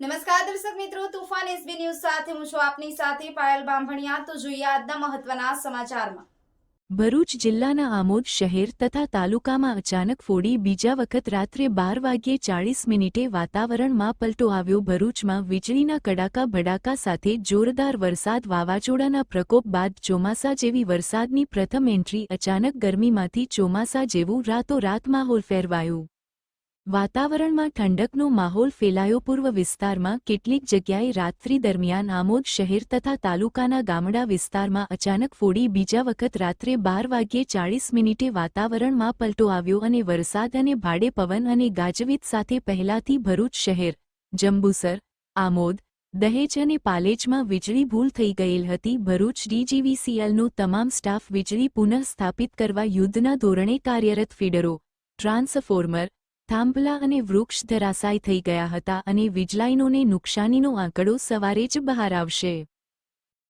નમસ્કાર દર્શક મિત્રો, તુફાન એસબી ન્યૂઝ સાથે હું છું આપની સાથે પાયલ બાંભણિયા. તો જોઈએ આજના મહત્વના સમાચારમાં. ભરૂચ જિલ્લાના આમોદ શહેર તથા તાલુકામાં અચાનક ફોડી બીજા વખત રાત્રે બાર વાગ્યે ચાળીસ મિનિટે વાતાવરણમાં પલટો આવ્યો. ભરૂચમાં વીજળીના કડાકા ભડાકા સાથે જોરદાર વરસાદ, વાવાઝોડાના પ્રકોપ બાદ ચોમાસા જેવી વરસાદની પ્રથમ એન્ટ્રી અચાનક ગરમીમાંથી ચોમાસા જેવું રાતોરાત માહોલ ફેરવાયું. વાતાવરણમાં ઠંડકનો માહોલ ફેલાયો પૂર્વ વિસ્તારમાં કેટલીક જગ્યાએ રાત્રિ દરમિયાન આમોદ શહેર તથા તાલુકાના ગામડા વિસ્તારમાં અચાનક ફોડી. બીજા વખત રાત્રે બાર વાગ્યે ચાળીસ મિનિટે વાતાવરણમાં પલટો આવ્યો અને વરસાદ અને ભાડે પવન અને ગાજવીજ સાથે પહેલાથી ભરૂચ શહેર, જંબુસર, આમોદ, દહેજ અને પાલેજમાં વીજળી ભૂલ થઈ ગયેલ હતી. ભરૂચ ડીજીવીસીએલનો તમામ સ્ટાફ વીજળી પુનઃસ્થાપિત કરવા યુદ્ધના ધોરણે કાર્યરત ફીડરો, ટ્રાન્સફોર્મર થાંભલા અને વૃક્ષ ધરાશાય થઈ ગયા હતા અને વીજલાઈનોને નુકસાનીનો આંકડો સવારે જ બહાર આવશે.